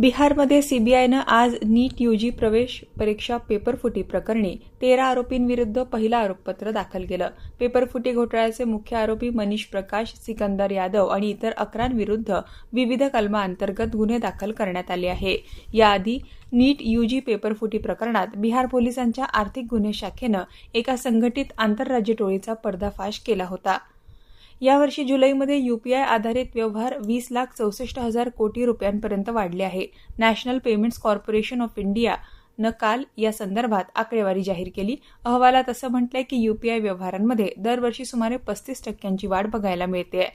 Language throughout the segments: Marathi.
बिहारमध्ये सीबीआयनं आज नीट यूजी प्रवेश परीक्षा पेपरफुटी प्रकरणी तेरा आरोपींविरुद्ध पहिलं आरोपपत्र दाखल केलं. पेपरफुटी घोटाळ्याचे मुख्य आरोपी मनीष प्रकाश सिकंदर यादव आणि इतर अकरांविरुद्ध विविध कलमांतर्गत गुन्हे दाखल करण्यात आले आहे. याआधी नीट यूजी पेपरफुटी प्रकरणात बिहार पोलिसांच्या आर्थिक गुन्हे शाखेनं एका संघटित आंतरराज्य टोळीचा पर्दाफाश केला होता. यावर्षी जुलैमध्ये यूपीआय आधारित व्यवहार वीस लाख चौसष्ट हजार कोटी रुपयांपर्यंत वाढले आहे. National Payments Corporation of India न काल या संदर्भात आकडेवारी जाहीर केली. अहवालात असं म्हटलंय की यूपीआय व्यवहारांमध्ये दरवर्षी सुमारे पस्तीस टक्क्यांची वाढ बघायला मिळते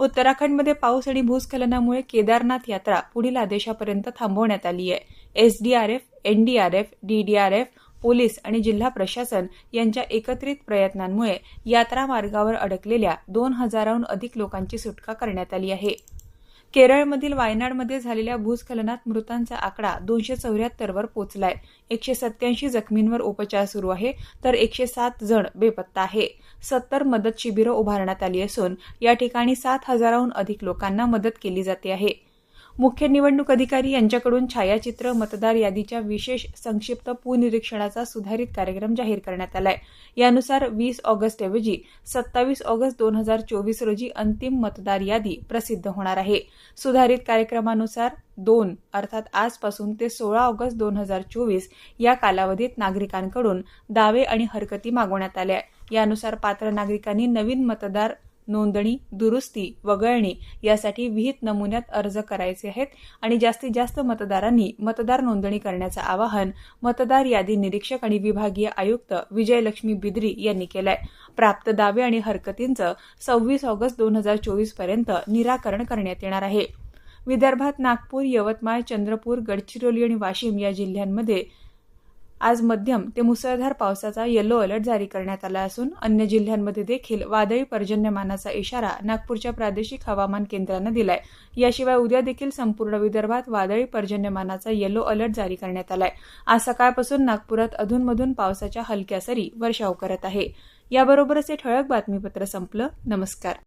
उत्तराखंडमध्ये पाऊस आणि भूस्खलनामुळे केदारनाथ यात्रा पुढील आदेशापर्यंत थांबवण्यात आली आहे एसडीआरएफ एनडीआरएफ डीडीआरएफ पोलीस आणि जिल्हा प्रशासन यांच्या एकत्रित प्रयत्नांमुळे यात्रा मार्गावर अडकलेल्या दोन हजाराहून अधिक लोकांची सुटका करण्यात आली आहे. केरळमधील वायनाडमध्ये झालेल्या भूस्खलनात मृतांचा आकडा दोनशे चौऱ्याहत्तरवर पोचलाय. एकशे सत्याऐंशी जखमींवर उपचार सुरू आहे तर एकशे सात जण बेपत्ता आहे. सत्तर मदत शिबिरं उभारण्यात आली असून या ठिकाणी सात हजाराहून अधिक लोकांना मदत केली जाते आहे. मुख्य निवडणूक अधिकारी यांच्याकडून छायाचित्र मतदार यादीच्या विशेष संक्षिप्त पुनिरीक्षणाचा सुधारित कार्यक्रम जाहीर करण्यात आलाय. यानुसार वीस ऑगस्टऐवजी सत्तावीस ऑगस्ट दोन हजार चोवीस रोजी अंतिम मतदार यादी प्रसिद्ध होणार आहे. सुधारित कार्यक्रमानुसार दोन अर्थात आजपासून ते सोळा ऑगस्ट दोन हजार चोवीस या कालावधीत नागरिकांकडून दावे आणि हरकती मागवण्यात आल्या. यानुसार पात्र नागरिकांनी नवीन मतदार नोंदणी दुरुस्ती वगळणी यासाठी विहित नमुन्यात अर्ज करायचे आहेत आणि जास्तीत जास्त मतदारांनी मतदार नोंदणी करण्याचं आवाहन मतदार यादी निरीक्षक आणि विभागीय आयुक्त विजयलक्ष्मी बिद्री यांनी केलंय. प्राप्त दावे आणि हरकतींचं सव्वीस ऑगस्ट दोन हजार चोवीसपर्यंत निराकरण करण्यात येणार आहे. विदर्भात नागपूर यवतमाळ चंद्रपूर गडचिरोली आणि वाशिम या जिल्ह्यांमध्ये आज मध्यम ते मुसळधार पावसाचा येलो अलर्ट जारी करण्यात आला असून अन्य जिल्ह्यांमध्ये देखील वादळी पर्जन्यमानाचा इशारा नागपूरच्या प्रादेशिक हवामान केंद्रानं दिलाय. याशिवाय उद्या देखील संपूर्ण विदर्भात वादळी पर्जन्यमानाचा येलो अलर्ट जारी करण्यात आलाय. आज सकाळपासून नागपुरात अधूनमधून पावसाच्या हलक्या सरी वर्षाव करत आहे. याबरोबरच हे ठळक बातमीपत्र संपलं. नमस्कार.